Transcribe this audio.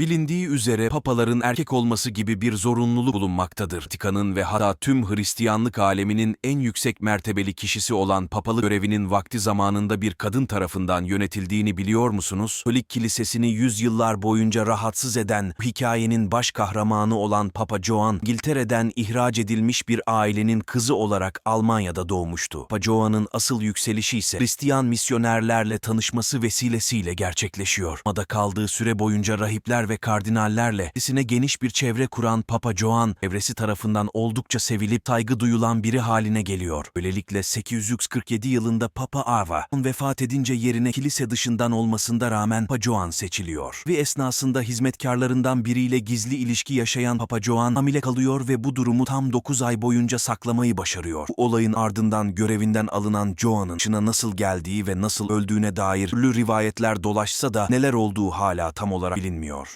Bilindiği üzere papaların erkek olması gibi bir zorunluluk bulunmaktadır. Vatikan'ın ve hatta tüm Hristiyanlık aleminin en yüksek mertebeli kişisi olan papalık görevinin vakti zamanında bir kadın tarafından yönetildiğini biliyor musunuz? Katolik kilisesini yüzyıllar boyunca rahatsız eden bu hikayenin baş kahramanı olan Papa Joan, İngiltere'den ihraç edilmiş bir ailenin kızı olarak Almanya'da doğmuştu. Papa Joan'ın asıl yükselişi ise Hristiyan misyonerlerle tanışması vesilesiyle gerçekleşiyor. Ada kaldığı süre boyunca rahipler ve kardinallerle isine geniş bir çevre kuran Papa Joan, evresi tarafından oldukça sevilip saygı duyulan biri haline geliyor. Böylelikle 847 yılında Papa Ava vefat edince yerine kilise dışından olmasında rağmen Papa Joan seçiliyor. Ve esnasında hizmetkarlarından biriyle gizli ilişki yaşayan Papa Joan hamile kalıyor ve bu durumu tam 9 ay boyunca saklamayı başarıyor. Bu olayın ardından görevinden alınan Joan'ın başına nasıl geldiği ve nasıl öldüğüne dair türlü rivayetler dolaşsa da neler olduğu hala tam olarak bilinmiyor.